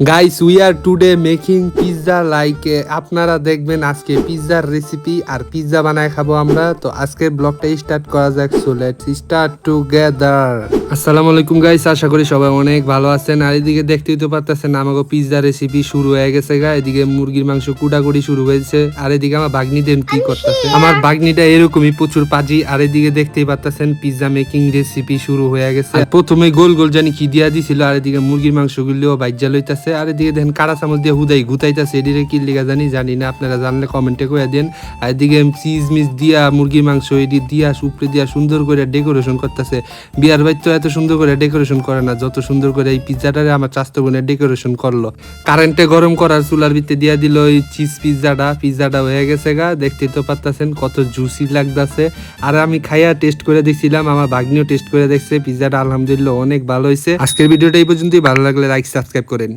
Guys we are today making pizza like আপনারা দেখবেন আজকে পিৎজার রেসিপি আর পিৎজা বানায় খাব আমরা। তো আজকের ব্লগটা স্টার্ট করা যাক সো লেটস স্টার্ট টুগেদার আসসালামু আলাইকুম গাইস আশা করি সবাই অনেক ভালো আছেন। আর এদিকে দেখতেই তো পারতেছেন আমাকে পিৎজা রেসিপি শুরু হয়ে গেছে গা। এদিকে মুরগির মাংস কুটাকুটি শুরু হয়েছে। আর এদিকে আমার বাগনি দেন কি করতেছে। আমার বাগনিটা এরকমই প্রচুর পাজি। আর এদিকে দেখতেই পারতেছেন পিৎজা মেকিং রেসিপি শুরু হয়ে গেছে। প্রথমে গোল গোল জানি কি দিয়া দিছিল আর এদিকে মুরগির মাংস গুলিও বাইজা লইতাছে। আর এদিকে দেখেন কারা চামচ দিয়ে হুদাই, গুতাইতাছে এদিকে কি লিগা জানি জানি না, আপনারা জানলে কমেন্টে কয়ে দেন। আর এদিকে চিজ মিস দিয়া, মুরগির মাংস এদি দিয়া উপরে দিয়া, সুন্দর করে ডেকোরেশন করতেছে। বিয়ার বাইর তো এত সুন্দর করে ডেকোরেশন করে না, যত সুন্দর করে এই পিৎজাটারে আমার চাস্তো বোনের ডেকোরেশন করল। কারেন্টে গরম করার চুলার ভিতরে দিয়া দিল এই চিজ পিৎজাটা পিৎজাটা হয়ে গেছে গা, দেখতেই তো পারতাছেন কত জুসি লাগতাছে। আর আমি খাইয়া টেস্ট করে দেখছিলাম, আমার বাগনিও টেস্ট করে দেখছে, পিৎজাটা আলহামদুলিল্লাহ অনেক ভালো হয়েছে আজকের ভিডিওটা এই পর্যন্তই, ভালো লাগলে লাইক সাবস্ক্রাইব করেন।